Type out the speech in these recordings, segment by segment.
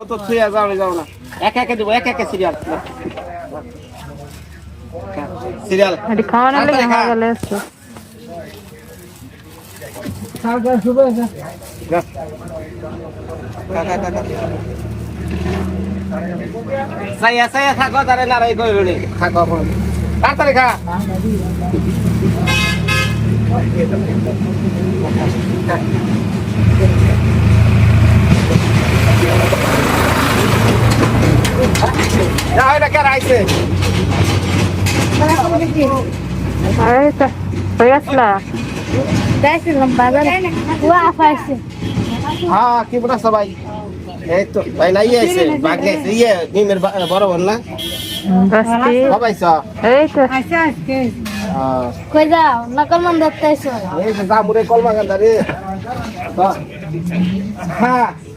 তো থুয়া যাও যাও না। এক একে দেবো এক একে সিরিয়াল সিরিয়াল খাওয়ানোর লেগে হয়ে গেলে এসছে থাকো তারে লড়াই করে রুড়ি থাকো তাড়াতাড়ি খা। হ্যাঁ কি বলা সবাই? এই তো, ভাই নাই আছে ভাগ গেছে। ইয়ে মিমের বড় বোন না? সবাই সব এই তো আচ্ছা আজকে কই যাও নকল মন দত্তাইছো এই যা মুরে কলমা গান্ধারে হ্যাঁ।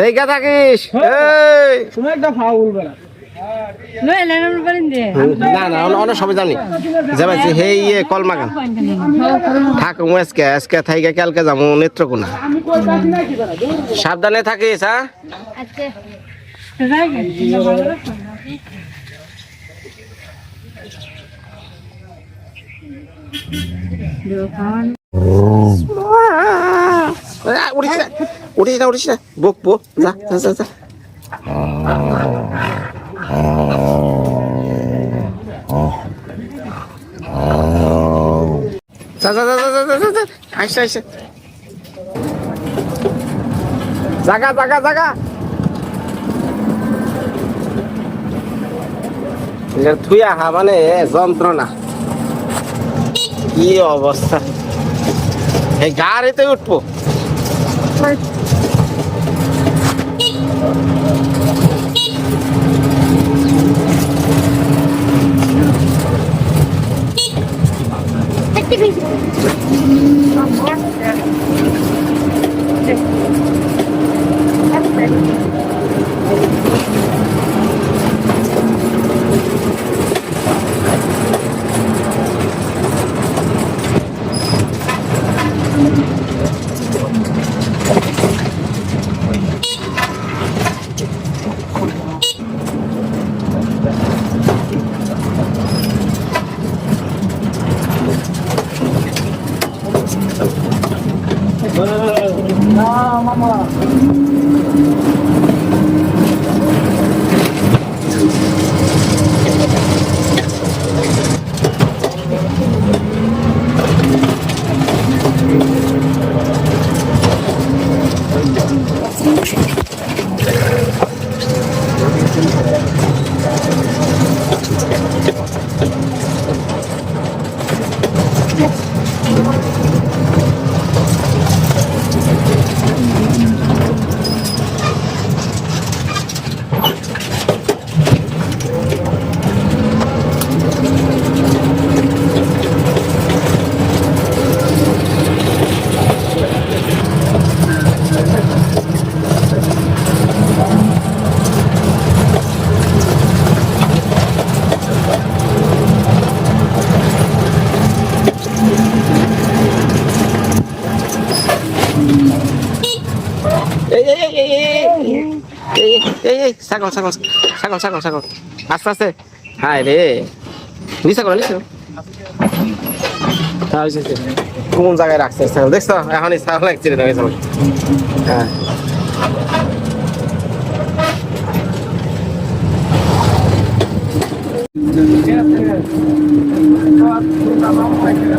দেখা থাকিস। তুমি একটা ফাউল বেলা না না সবাই জানি। যাবে যে হে ইয়ে কলমাগান। থাক মু আজকে আজকে থাইকে কালকে যাব নেত্রকোনা। সাবধানে থাকিস হ্যাঁ? আচ্ছা উড়িস না উড়িস না উড়িস না বক বক যা যা যা যা যা যা যা যা যা যা যা আইসা আইসা জাগা জাগা জাগা থুয়া হা মানে যন্ত্রণা কি অবস্থা এই গাড়িতে উঠবো এই, ছাগল ছাগল ছাগল ছাগল ছাগল। আস্তে আস্তে। হায় রে। নিচা করো, নিচা হ্যাঁ। কোন জায়গায় রাখছে ছাগল? দেখছ? এখনই ছাগল চিরে দেবে ছাগল হ্যাঁ অবস্থা কেটে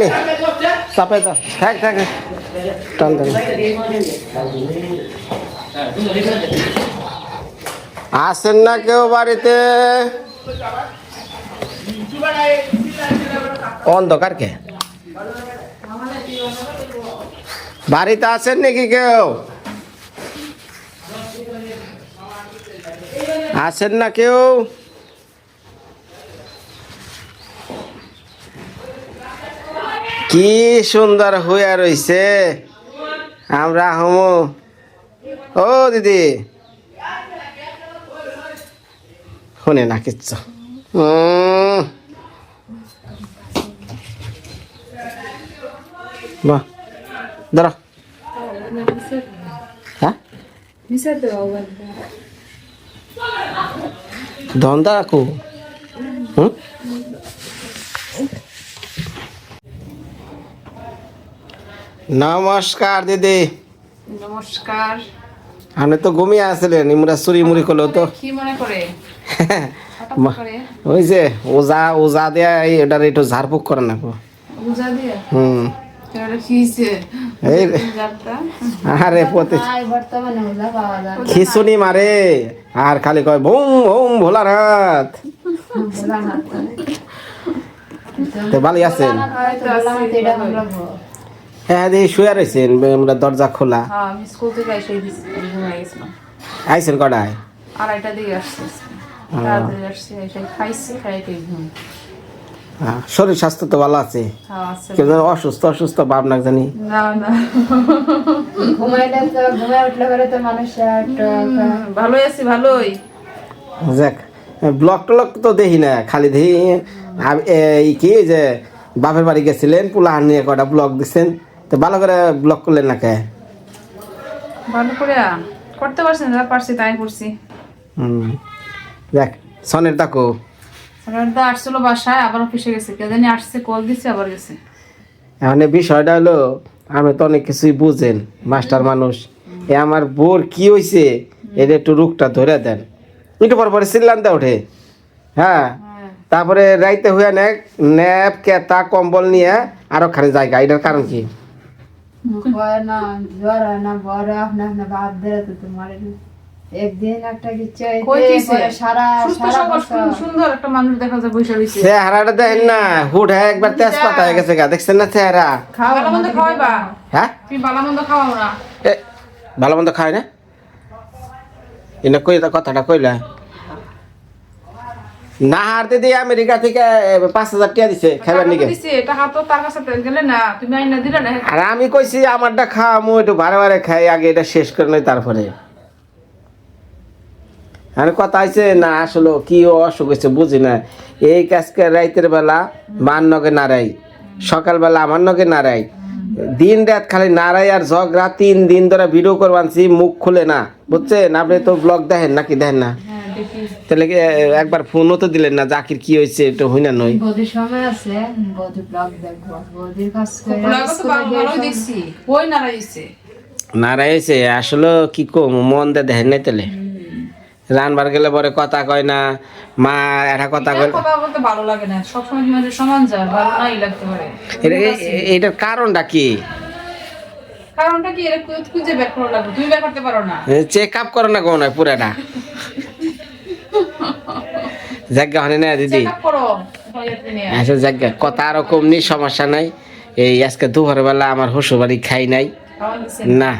নি চাপে তো থাক থাক। টান টান আসেন না কেউ বাড়িতে। অন্ধকার কে? বাড়িতে আসেন নাকি কেউ? আছেন না কেউ? কি সুন্দর হইয়া রইছে? আমরা হমু। ও, দিদি। শুনে না কিচ্ছু। বাহ। ধরো হ্যাঁ ধন্দা রাখো। হুম? নমস্কার দিদি। নমস্কার। আপনি তো ঘুমিয়ে আসলেন ইমরা চুরি মুড়ি করল তো। কি মনে করে? ওই যে ওজা ওজা দেয়া এই এটার একটু ঝাড়ফুক করে না। হুম। কিছে এই আরে পতি খিচুনি মারে। আর খালি কয় ভুম ভুম ভোলানাথ তো ভালো আছেন হ্যাঁ দিয়ে শুয়ে রয়েছেন আমরা দরজা খোলা। হ্যাঁ আইছেন কটায়? আড়াইটা দিকে আসছে আসছে এসে খাইছি খাইতে ঘুম শরীর স্বাস্থ্য তো ভালো আছে। হ্যাঁ কেউ যেন অসুস্থ অসুস্থ ভাবনা না জানি। ভালোই আছি ভালোই। যাক ব্লক টলক তো দেখি না খালি দেখি এই কি যে বাপের বাড়ি গেছিলেন পোলাহান নিয়ে কটা ব্লক দিচ্ছেন তো ভালো করে ব্লক করলেন না কে? ভালো করে করতে পারছি না যা পারছি তাই করছি। হুম দেখ সনের তাকো ওরা আসছিল বাসায় আবার অফিসে গেছে। কে জানি আসছে কল দিছে আবার গেছে। এখন বিষয়টা হলো আমি তো অনেক কিছুই বুঝেন মাস্টার মানুষ। এ আমার বোর কি হয়েছে এটা একটু রুখটা ধরে দেন। একটু পর পরে চিল্লানতে ওঠে। হ্যাঁ হ্যাঁ। তারপরে রাইতে হয়ে নেক ন্যাপ কেতা কম্বল নিয়ে আরও খানি জায়গা। এটার কারণ কি? না জ্বর না বড় আপনা আপনা ভাব ধরে তো তোমার একদিন একটা কিছু হইতে কই দিছে? পরে সারা সুস্থ সারা সবল বছর সুন্দর- সুন্দর একটা মানুষ দেখা যায় বসে রয়েছে চেহারাটা দেখেন না হুট হ্যাঁ একবার তেজপাতা হয়ে গেছে গা দেখছেন না চেহারা? ভালো মন্দ খাওয়াইবা হ্যাঁ? তুমি ভালো মন্দ খাওয়াও না। ভালো মন্দ খায় না? এনে কই তা কথাটা কইলা? না আমেরিকা থেকে পাঁচ হাজার টাকা দিছে খাইবার নিকে দিছে? টাকা তো তার কাছে গেলে না তুমি আইনা দিলে না। আর আমি কইছি আমারটা খাওয়ামু একটু বারে বারে খাই আগে এটা শেষ করে নই তারপরে। আর কথা হয়েছে না আসলে কি অসুখ হয়েছে বুঝি না। এই কাজকে রাইতের বেলা মার নগে নাড়াই সকালবেলা আমার নগে নাড়াই দিন রাত খালি নাড়াই আর ঝগড়া তিন দিন ধরে ভিডিও করবানছি মুখ খুলে না বুঝছেন? আপনি তো ব্লগ দেখেন নাকি? দেখেন না? হ্যাঁ তাহলে কি, একবার ফোনও তো দিলেন না জাকির কি হয়েছে এটা হই না নই বৌদির সময় আছে বৌদি ব্লগ দেখব। বৌদির কাজ করে লাগা তো ভালো- দেখছি। ওই নাড়া দিছে হয়েছে আসলে কি কম মন দিয়ে দেখেন নাই তাহলে। রানবার গেলে পরে কথা কয় না মা এটা কথা কয় কথা বলতে ভালো লাগে না। সবসময় তোমাদের সমান যায়? ভালো নাই লাগতে পারে। এটা- এটার কারণটা কি? কারণটা কি? এর খুঁজে বের করা লাগবে। তুমি বের করতে পারো না। চেক আপ করো না কোন পুরাটা। জায়গা হনে না দিদি? আচ্ছা জায়গা। কথা আরও কম সমস্যা নাই। এই আজকে দুপুর বেলা আমার শ্বশুর বাড়ি খাই নাই। না।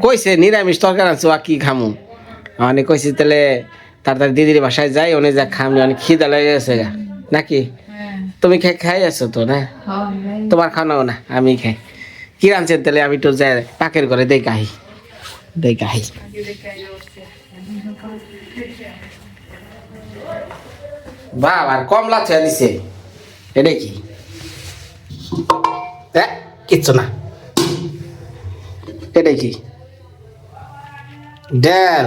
কইছে নিরামিষ তরকারি আনছো আর কি খামু? মানে কইছি তাহলে তাড়াতাড়ি দিদির বাসায় যাই অনেক যা খামনি অনেক খিদা লেগে গেছে গা। নাকি? হ্যাঁ। তুমি খাই খাই আছো তো না? হ্যাঁ, তোমার খাও নাও না আমি খাই। কি রাঁধছেন তাহলে? আমি একটু যাই পাকের ঘরে দেই কাহি দেই কাহি বাবা আর কমলা ছেড়ে দিছে। এটা কি? কিচ্ছু না। এটা কি? ডাল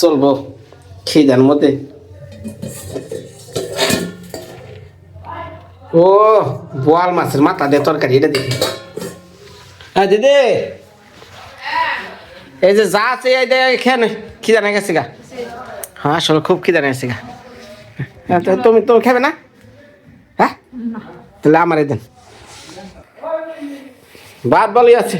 চলবো খিদার মধ্যে। ও বোয়াল মাছের মাথা দিয়ে তরকারি এটা দেখি হ্যাঁ দিদি এই যে যা আছে এই দে খেয়ে নে খিদা না গেছে গা। হ্যাঁ আসলে খুব খিদা না গেছে গা। হ্যাঁ, তো তুমি তুমি খাবে না? হ্যাঁ? তাহলে আমার দেন। ভাত বলি আছে।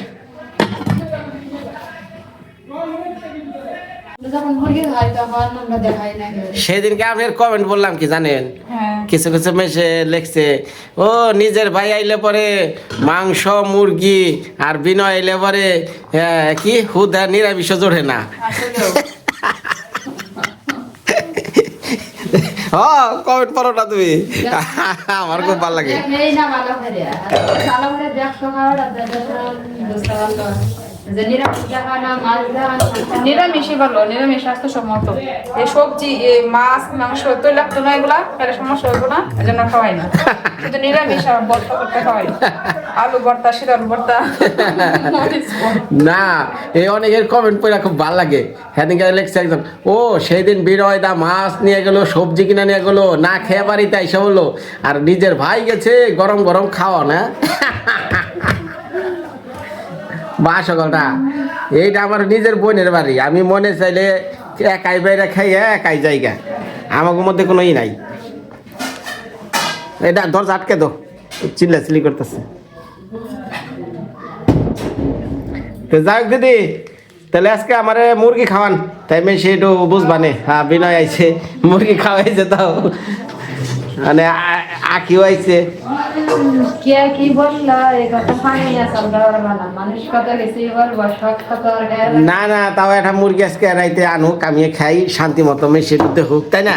সেদিনকে আপনার কমেন্ট বললাম কি জানেন? হ্যাঁ। কিছু কিছু মেসে লেখছে ও নিজের ভাই আইলে পরে মাংস মুরগি আর বিনয় আইলে পরে কি? হুদা নিরামিষ জোড়ে না? হ কমেন্ট পড়ো না তুমি। আমার খুব ভালো লাগে। নিরামিষই ভালো, নিরামিষ স্বাস্থ্যসম্মত এই সবজি মাছ, মাংস, তৈলাক্ত না এগুলা তাহলে সমস্যা হইব না, এই জন্য খাওয়াই না। কিন্তু নিরামিষ করতে আলু ভর্তা ভর্তা। না, এই অনেকের কমেন্ট পড়ে খুব ভালো লাগে। সেদিনকে লেখছে একজন, ও সেই দিন দা মাছ নিয়ে গেলো, সবজি কিনে নিয়ে গেলো, না খেয়ে বাড়িতে এসে বলল আর নিজের ভাই গেছে গরম গরম খাওয়া না বা সকলটা। এইটা আমার নিজের বোনের বাড়ি। আমি মনে চাইলে একাই বাইরে খাই একাই জায়গা। আমাকে মধ্যে কোনো ই নাই। এটা দরজা আটকে দো। চিল্লা চিল্লি করতেছে। তো যাই হোক দিদি, তাহলে আজকে আমারে মুরগি খাওয়ান। তাই আমি সেটু বুঝবানে। হ্যাঁ বিনয় আইছে। মুরগি খাওয়াইছে তাও। মানে আ- আঁকিও আইছে কে কি বলল? এই কথা মানুষ কথা গেছি শখ কথা আর না না তাও একটা মুরগি আজকে রাইতে আনুক আমি খাই শান্তি মতো মেশে করতে হোক তাই না?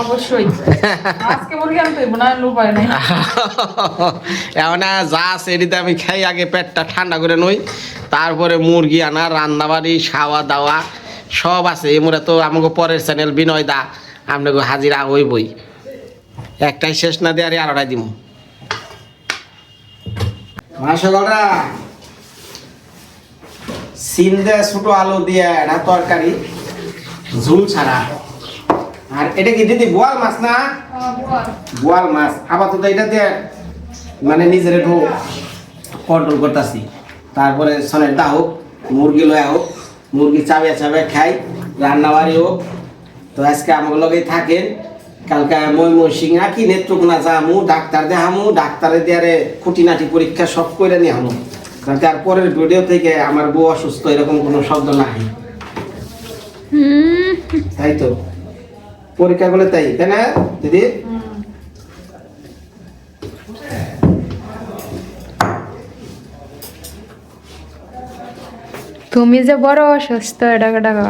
অবশ্যই। আজকে মুরগি আনতে না উপায় নাই। এখন যা আছে এটিতে আমি খাই আগে পেটটা ঠান্ডা করে নই। তারপরে মুরগি আনা রান্না বাড়ি খাওয়া দাওয়া সব আছে। এমরা তো আমাকে পরের চ্যানেল বিনয় দা আপনাকে হাজিরা হইবই। একটাই শেষ না দিয়ে আরে আরোটাই দিব মাসগলরা সিম দেয়া ছোট আলু দিয়ে একটা তরকারি ঝুল ছাড়া। আর এটা কি দিদি বোয়াল মাছ না? বোয়াল। মাছ। আপাতত এটা দিয়ে মানে নিজের একটু কন্ট্রোল করতেছি। তারপরে সনের দা হোক মুরগি লয়া হোক মুরগি চাবে চাবে খাই রান্না বাড়ি হোক। তো আজকে আমার লগেই থাকেন। কালকে মই মই সিংহা কি নেত্রকোনা যামু ডাক্তার দেখামু ডাক্তারে দিয়ে খুঁটিনাটি পরীক্ষা সব করে নিয়ে কারণ তারপরের ভিডিও থেকে আমার বউ অসুস্থ এরকম কোনো শব্দ নাই। তাই তো? পরীক্ষা করলে তাই তাই না দিদি? তুমি যে বড় অসুস্থ এটা টাকা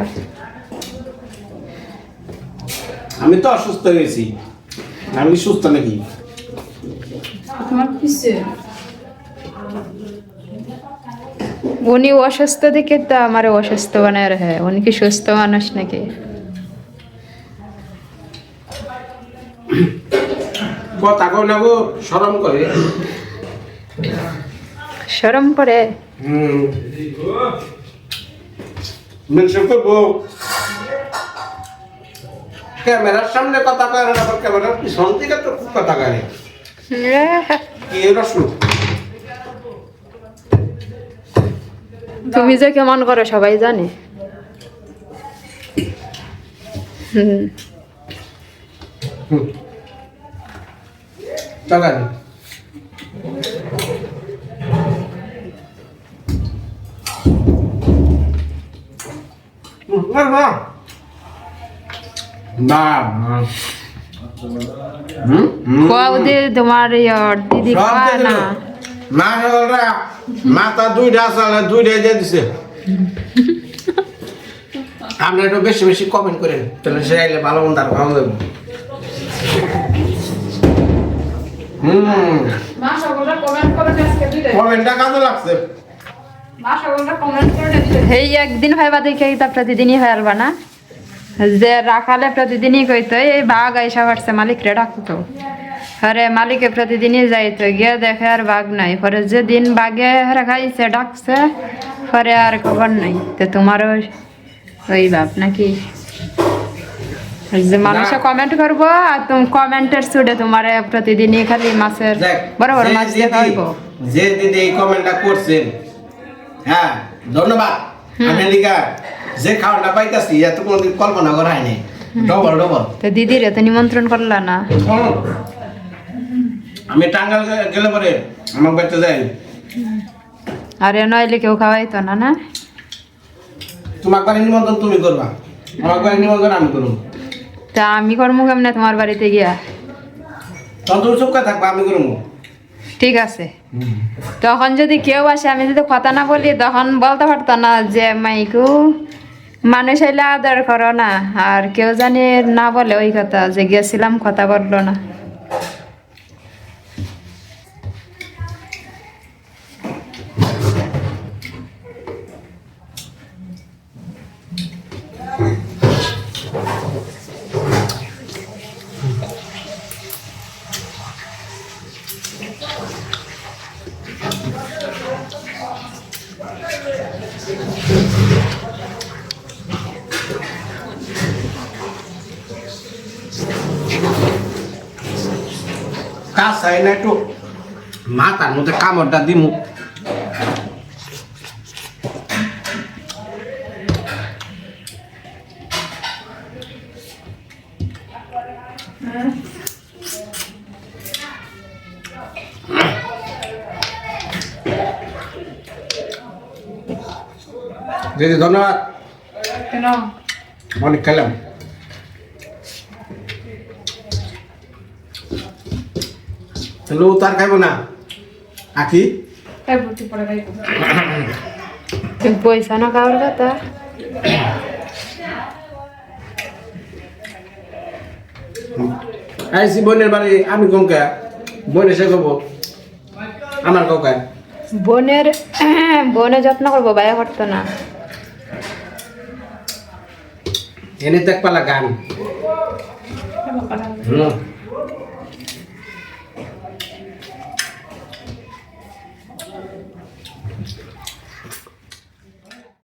আমি তো অসুস্থ হয়েছি। আমি কি সুস্থ নাকি? তোমার উনি অসুস্থ দেখে তো আমার অসুস্থ বানায় রাখে উনি কি সুস্থ মানুষ নাকি? কথা কও না গো সরম করে। সরম করে? হুম। মেনশন করব। ক্যামেরার সামনে কথা কয় না আবার ক্যামেরার পিছন থেকে তো খুব কথা কয় কি রসু তুমি যে কেমন করো সবাই জানে। হুম। না। না। তোমার ইয়র দিদি। না। মাথা দুইটা চালে দুইটাই দিয়ে দিছে। আপনি একটু বেশি বেশি কমেন্ট করেন তাহলে সে আইলে ভালো মন্দ আর দেবো একদিন ভাইবা দেখে তা প্রতিদিনই হয়ে আলবা না? যে রাখালে প্রতিদিনই কইতো এই বাঘ আইসা পারছে মালিক রে ডাকতো আরে মালিকে প্রতিদিনই যাইতো গিয়ে দেখে আর বাঘ নাই। পরে যেদিন বাঘে রাখাইছে ডাকছে পরে আর খবর নাই। তো তোমারও ওই বাপ নাকি? যে মানুষে কমেন্ট করব আর তুমি কমেন্টের সুডে তোমার প্রতিদিনই খালি মাছের বড় বড় মাছ দিদি- যে দিদি এই কমেন্টটা করছেন হ্যাঁ ধন্যবাদ। আমেরিকা যে খাওয়াটা পাইতাছি এত কোনোদিন কল্পনা করা হয়নি। Double double. তো দিদির এত নিমন্ত্রণ করলা না? আমি টাঙ্গাল গেলে পরে আমার বাড়িতে যাই। আর নইলে কেউ খাওয়াইতো না না? তোমার বাড়ি নিমন্ত্রণ তুমি করবা। আমার বাড়ি নিমন্ত্রণ আমি করব তা আমি করব কেমনে তোমার বাড়িতে গিয়া? তখন তুমি চুপ করে থাকবা আমি করব ঠিক আছে। তখন যদি কেউ আসে আমি যদি কথা না বলি তখন বলতে পারতো না যে মাইকু মানুষ হইলে আদর করো না, আর কেউ জানি না বলে ওই কথা, যে গেছিলাম কথা বলল না। চাই না একটু মাথার মধ্যে কামড়টা দিমু। দিদি ধন্যবাদ। কেন? অনেক খেলাম। তাহলে ও তার খাইব না। আখি? পয়সা না খাওয়ার কথা? আইসি বোনের বাড়ি আমি কমকে বোন এসে কব আমার কাউকে বোনের বোনে যত্ন করব বায়া করতো না। এনে দেখ পালা গান। হুম।